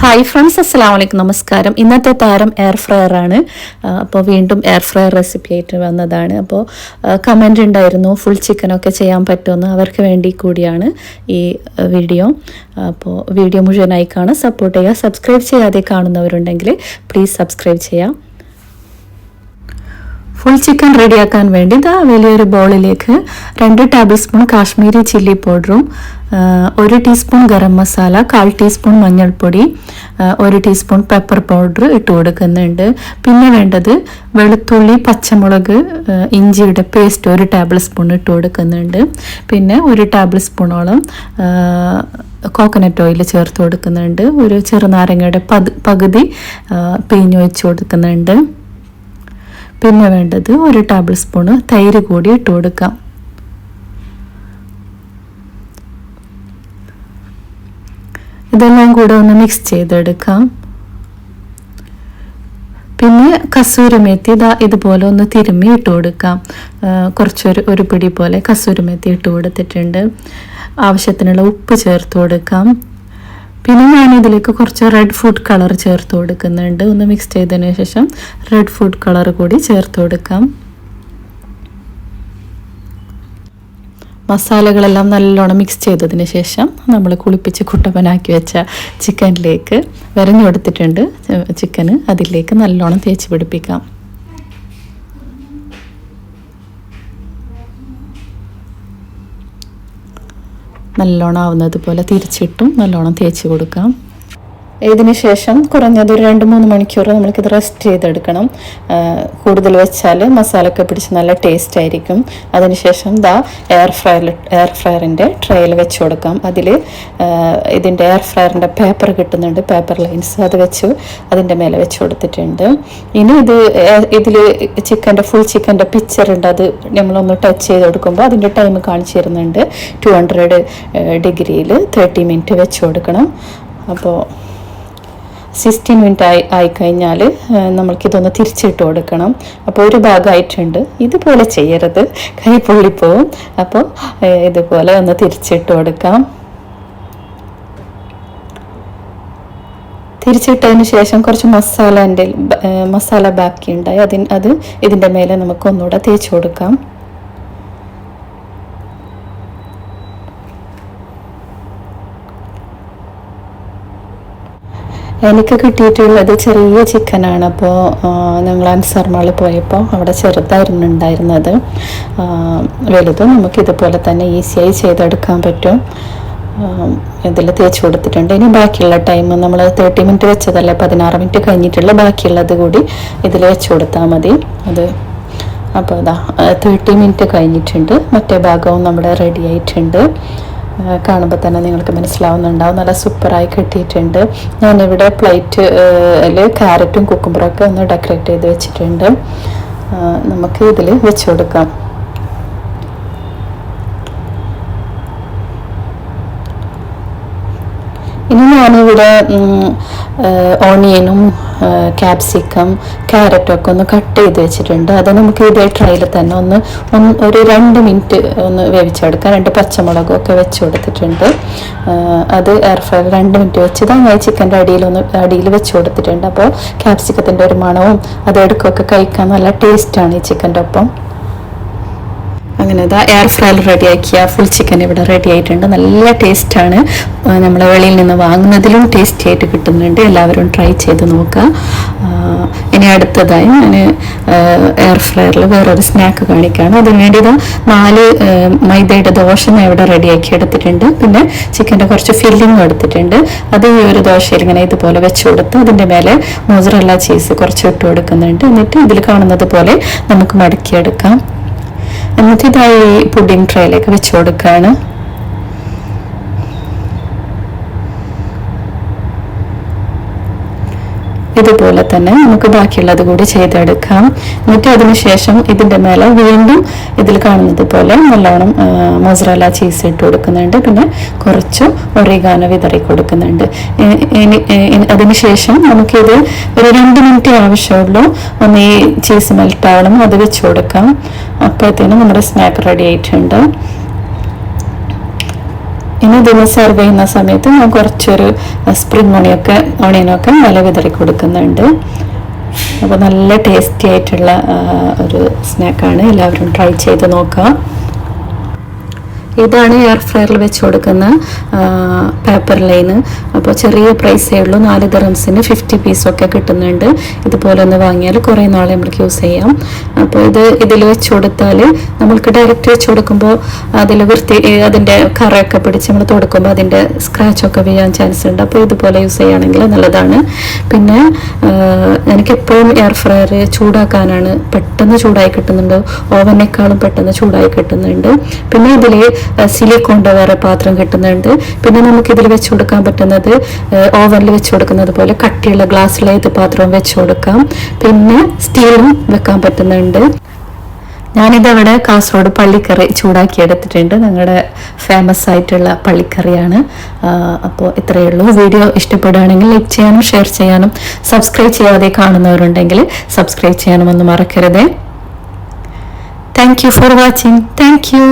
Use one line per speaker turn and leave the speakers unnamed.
Hi friends അസ്സലാം വലൈക്കും നമസ്കാരം ഇന്നത്തെ താരം എയർ ഫ്രയർ ആണ്. അപ്പോൾ വീണ്ടും എയർ ഫ്രയർ റെസിപ്പി ആയിട്ട് വന്നതാണ്. അപ്പോൾ കമന്റ് ഉണ്ടായിരുന്നു ഫുൾ ചിക്കനൊക്കെ ചെയ്യാൻ പറ്റുമെന്ന് അവർക്ക് വേണ്ടി കൂടിയാണ് ഈ വീഡിയോ അപ്പോൾ വീഡിയോ മുഴുവനായി കാണാൻ സപ്പോർട്ട് ചെയ്യുക. സബ്സ്ക്രൈബ് ചെയ്യാതെ കാണുന്നവരുണ്ടെങ്കിൽ പ്ലീസ് സബ്സ്ക്രൈബ് ചെയ്യാം. ഫുൾ ചിക്കൻ റെഡിയാക്കാൻ വേണ്ടി ദാ വലിയൊരു ബൗളിലേക്ക് രണ്ട് ടേബിൾ സ്പൂൺ കാശ്മീരി ചില്ലി പൗഡറും ഒരു ടീസ്പൂൺ ഗരം മസാല കാൽ ടീസ്പൂൺ മഞ്ഞൾപ്പൊടി ഒരു ടീസ്പൂൺ പെപ്പർ പൗഡർ ഇട്ട് കൊടുക്കുന്നുണ്ട്. പിന്നെ വേണ്ടത് വെളുത്തുള്ളി പച്ചമുളക് ഇഞ്ചിയുടെ പേസ്റ്റ് ഒരു ടേബിൾ സ്പൂൺ ഇട്ട് കൊടുക്കുന്നുണ്ട്. പിന്നെ ഒരു ടേബിൾ സ്പൂണോളം കോക്കനട്ട് ഓയിൽ ചേർത്ത് കൊടുക്കുന്നുണ്ട്. ഒരു ചെറുനാരങ്ങയുടെ പകുതി പിഴിഞ്ഞൊഴിച്ച് കൊടുക്കുന്നുണ്ട്. പിന്നെ വേണ്ടത് ഒരു ടേബിൾ സ്പൂണ് തൈര് കൂടി ഇട്ട് കൊടുക്കാം. ഇതെല്ലാം കൂടെ ഒന്ന് മിക്സ് ചെയ്തെടുക്കാം. പിന്നെ കസൂരി മേത്തി ഇതാ ഇതുപോലെ ഒന്ന് തിരുമ്മി ഇട്ട് കൊടുക്കാം. കുറച്ചൊരു ഒരു പിടി പോലെ കസൂരി മേത്തി ഇട്ട് കൊടുത്തിട്ടുണ്ട്. ആവശ്യത്തിനുള്ള ഉപ്പ് ചേർത്ത് കൊടുക്കാം. പിന്നെ ഞാൻ ഇതിലേക്ക് കുറച്ച് റെഡ് ഫുഡ് കളർ ചേർത്ത് കൊടുക്കുന്നുണ്ട്. ഒന്ന് മിക്സ് ചെയ്തതിന് ശേഷം റെഡ് ഫുഡ് കളർ കൂടി ചേർത്ത് കൊടുക്കാം. മസാലകളെല്ലാം നല്ലോണം മിക്സ് ചെയ്തതിന് ശേഷം നമ്മൾ കുളിപ്പിച്ച് കുട്ടപ്പനാക്കി വെച്ച ചിക്കനിലേക്ക് വരഞ്ഞു കൊടുത്തിട്ടുണ്ട്. ചിക്കന് അതിലേക്ക് നല്ലോണം തേച്ച് പിടിപ്പിക്കാം. നല്ലോണം ആവുന്നത് പോലെ തിരിച്ചിട്ടും നല്ലോണം തേച്ച് കൊടുക്കാം. ഇതിന് ശേഷം കുറഞ്ഞത് ഒരു രണ്ട് മൂന്ന് മണിക്കൂർ നമ്മൾക്കിത് റെസ്റ്റ് ചെയ്തെടുക്കണം. കൂടുതൽ വെച്ചാൽ മസാലയൊക്കെ പിടിച്ച് നല്ല ടേസ്റ്റ് ആയിരിക്കും. അതിനുശേഷം ദാ എയർ ഫ്രയർ എയർ ഫ്രയറിന്റെ ട്രയിൽ വെച്ച് കൊടുക്കാം. അതിൽ ഇതിന്റെ എയർ ഫ്രയറിന്റെ പേപ്പർ കിട്ടുന്നുണ്ട് പേപ്പർ ലൈൻസ് അത് വെച്ച് അതിന്റെ മേലെ വെച്ച് കൊടുത്തിട്ടുണ്ട്. ഇനി ഇത് ഇതിൽ ചിക്കന്റെ ഫുൾ ചിക്കന്റെ പിക്ചർ ഉണ്ട്. അത് നമ്മളൊന്ന് ടച്ച് ചെയ്ത് കൊടുക്കുമ്പോൾ അതിന്റെ ടൈം കാണിച്ചു തരുന്നുണ്ട്. ടു ഹൺഡ്രഡ് ഡിഗ്രിയിൽ തേർട്ടി മിനിറ്റ് വെച്ച് കൊടുക്കണം. അപ്പോൾ സിക്സ്റ്റീൻ മിനിറ്റ് ആയി ആയിക്കഴിഞ്ഞാൽ നമ്മൾക്കിതൊന്ന് തിരിച്ചിട്ട് കൊടുക്കണം. അപ്പോൾ ഒരു ഭാഗമായിട്ടുണ്ട്. ഇതുപോലെ ചെയ്യരുത്. കൈ പൊള്ളിപ്പോവും അപ്പോൾ ഇതുപോലെ ഒന്ന് തിരിച്ചിട്ട് കൊടുക്കാം. തിരിച്ചിട്ടതിന് ശേഷം കുറച്ച് മസാല എന്റെ മസാല ബാക്കി ഉണ്ടായി അതിന് അത് ഇതിന്റെ മേലെ നമുക്ക് ഒന്നുകൂടെ തേച്ച് കൊടുക്കാം. എനിക്ക് കിട്ടിയിട്ടുള്ളത് ചെറിയ ചിക്കനാണ്. അപ്പോൾ ഞങ്ങൾ അൻസാർ മാളിൽ പോയപ്പോൾ അവിടെ ചെറുതായിരുന്നു ഉണ്ടായിരുന്നത് വലുത് നമുക്ക് ഇതുപോലെ തന്നെ ഈസിയായി ചെയ്തെടുക്കാൻ പറ്റും. ഇതിൽ തേച്ച് കൊടുത്തിട്ടുണ്ട്. ഇനി ബാക്കിയുള്ള ടൈം നമ്മൾ തേർട്ടി മിനിറ്റ് വെച്ചതല്ലേ? പതിനാറ് മിനിറ്റ് കഴിഞ്ഞിട്ടുള്ള ബാക്കിയുള്ളത് കൂടി ഇതിൽ വെച്ച് കൊടുത്താൽ മതി. അത് അപ്പോൾ അതാ തേർട്ടി മിനിറ്റ് കഴിഞ്ഞിട്ടുണ്ട്. മറ്റേ ഭാഗവും നമ്മുടെ റെഡി ആയിട്ടുണ്ട്. കാണുമ്പോൾ തന്നെ നിങ്ങൾക്ക് മനസ്സിലാവുന്നുണ്ടാവും. നല്ല സൂപ്പറായി കിട്ടിയിട്ടുണ്ട്. ഞാനിവിടെ പ്ലേറ്റിൽ ക്യാരറ്റും കുക്കുമ്പറൊക്കെ ഒന്ന് ഡെക്കറേറ്റ് ചെയ്ത് വെച്ചിട്ടുണ്ട്. നമുക്ക് ഇതിൽ വെച്ച് കൊടുക്കാം. ഇനി ഞാനിവിടെ ഓണിയനും ക്യാപ്സിക്കം ക്യാരറ്റും ഒക്കെ ഒന്ന് കട്ട് ചെയ്ത് വെച്ചിട്ടുണ്ട്. അത് നമുക്ക് ഇതേ ട്രൈയിൽ തന്നെ ഒന്ന് ഒരു രണ്ട് മിനിറ്റ് ഒന്ന് വേവിച്ചെടുക്കാം. രണ്ട് പച്ചമുളകും ഒക്കെ വെച്ച് കൊടുത്തിട്ടുണ്ട്. അത് എയർ ഫ്രൈ രണ്ട് മിനിറ്റ് വെച്ച് ഞാൻ ചിക്കന്റെ അടിയിലൊന്ന് അടിയിൽ വെച്ച് കൊടുത്തിട്ടുണ്ട്. അപ്പോൾ ക്യാപ്സിക്കത്തിന്റെ ഒരു മണവും അത് എടുക്കൊക്കെ കഴിക്കാൻ നല്ല ടേസ്റ്റാണ് ഈ ചിക്കന്റെ ഒപ്പം. അങ്ങനെ ഇതാ എയർ ഫ്രയർ റെഡിയാക്കിയ ഫുൾ ചിക്കൻ ഇവിടെ റെഡി ആയിട്ടുണ്ട്. നല്ല ടേസ്റ്റാണ് നമ്മൾ വെളിയിൽ നിന്ന് വാങ്ങുന്നതിലും ടേസ്റ്റി ആയിട്ട് കിട്ടുന്നുണ്ട്. എല്ലാവരും ട്രൈ ചെയ്ത് നോക്കുക. ഇനി അടുത്തതായി ഞാൻ എയർ ഫ്രയറിൽ വേറൊരു സ്നാക്ക് കാണിക്കുകയാണ് അതിനുവേണ്ടി ഇതാ നാല് മൈദയുടെ ദോശ ഞാൻ ഇവിടെ റെഡിയാക്കി എടുത്തിട്ടുണ്ട്. പിന്നെ ചിക്കന്റെ കുറച്ച് ഫില്ലിങ്ങും എടുത്തിട്ടുണ്ട്. അത് ഈ ഒരു ദോശയിൽ ഇങ്ങനെ ഇതുപോലെ വെച്ച് കൊടുത്ത് അതിന്റെ മേലെ മോസറല്ല ചീസ് കുറച്ച് ഇട്ട് കൊടുക്കുന്നുണ്ട്. എന്നിട്ട് ഇതിൽ കാണുന്നത് പോലെ നമുക്ക് മടക്കിയെടുക്കാം. എന്നിട്ട് ഇതായി പുഡിംഗ് ട്രേയിലേക്ക് വെച്ച് കൊടുക്കുകയാണ്. ഇതുപോലെ തന്നെ നമുക്ക് ബാക്കിയുള്ളത് കൂടി ചെയ്തെടുക്കാം. എന്നിട്ട് അതിനുശേഷം ഇതിന്റെ മേലെ വീണ്ടും ഇതിൽ കാണുന്നത് പോലെ നല്ലോണം മൊസറല ചീസ് ഇട്ട് കൊടുക്കുന്നുണ്ട്. പിന്നെ കുറച്ച് ഒറിഗാനോ വിതറി കൊടുക്കുന്നുണ്ട്. അതിനുശേഷം നമുക്കിത് ഒരു രണ്ട് മിനിറ്റ് ആവശ്യമുള്ളൂ. ഒന്ന് ഈ ചീസ് മെൽട്ടാവണം അത് വെച്ച് കൊടുക്കാം. അപ്പോഴത്തേനും നമ്മുടെ സ്നാക്ക് റെഡി ആയിട്ടുണ്ട്. ഇനി ഇതിന് സെർവ് ചെയ്യുന്ന സമയത്ത് ഞാൻ കുറച്ചൊരു സ്പ്രിംഗ് ഓണിയൊക്കെ ഓണിയനൊക്കെ വില വിതറി കൊടുക്കുന്നുണ്ട്. അപ്പോൾ നല്ല ടേസ്റ്റി ആയിട്ടുള്ള ഒരു സ്നാക്കാണ് എല്ലാവരും ട്രൈ ചെയ്ത് നോക്കാം. ഇതാണ് എയർ ഫ്രയറിൽ വെച്ച് കൊടുക്കുന്ന പേപ്പർ ലൈന് അപ്പോൾ ചെറിയ പ്രൈസേ ഉള്ളൂ. നാല് ദിറംസിന് ഫിഫ്റ്റി പീസൊക്കെ കിട്ടുന്നുണ്ട്. ഇതുപോലെ ഒന്ന് വാങ്ങിയാൽ കുറേ നാളെ നമ്മൾക്ക് യൂസ് ചെയ്യാം. അപ്പോൾ ഇത് ഇതിൽ വെച്ച് കൊടുത്താൽ നമ്മൾക്ക് ഡയറക്റ്റ് വെച്ച് കൊടുക്കുമ്പോൾ അതിൽ വൃത്തി അതിന്റെ കറയൊക്കെ പിടിച്ച് നമ്മൾ തുടക്കുമ്പോൾ അതിന്റെ സ്ക്രാച്ചൊക്കെ വീഴാൻ ചാൻസ് ഉണ്ട്. അപ്പോൾ ഇതുപോലെ യൂസ് ചെയ്യുകയാണെങ്കിൽ നല്ലതാണ്. പിന്നെ എനിക്ക് എനിക്കെപ്പോഴും എയർ ഫ്രയർ ചൂടാക്കാനാണ് പെട്ടെന്ന് ചൂടായി കിട്ടുന്നുണ്ട്. ഓവനേക്കാളും പെട്ടെന്ന് ചൂടായി കിട്ടുന്നുണ്ട്. പിന്നെ ഇതിൽ സിലിക്കോണിന്റെ വേറെ പാത്രം കിട്ടുന്നുണ്ട്. പിന്നെ നമുക്ക് ഇതിൽ വെച്ച് കൊടുക്കാൻ പറ്റുന്നത് ഓവനിൽ വെച്ച് കൊടുക്കുന്നത് പോലെ കട്ടിയുള്ള ഗ്ലാസ്സിലെ ഇത് പാത്രവും വെച്ച് കൊടുക്കാം. പിന്നെ സ്റ്റീലും വെക്കാൻ പറ്റുന്നുണ്ട്. ഞാനിതവിടെ കാസർഗോഡ് പള്ളിക്കറി ചൂടാക്കി എടുത്തിട്ടുണ്ട് ഞങ്ങളുടെ ഫേമസ് ആയിട്ടുള്ള പള്ളിക്കറിയാണ്. അപ്പോൾ ഇത്രയേ ഉള്ളൂ. വീഡിയോ ഇഷ്ടപ്പെടുകയാണെങ്കിൽ ലൈക്ക് ചെയ്യാനും ഷെയർ ചെയ്യാനും സബ്സ്ക്രൈബ് ചെയ്യാതെ കാണുന്നവരുണ്ടെങ്കിൽ സബ്സ്ക്രൈബ് ചെയ്യാനും ഒന്നും മറക്കരുതേ. Thank you for watching thank you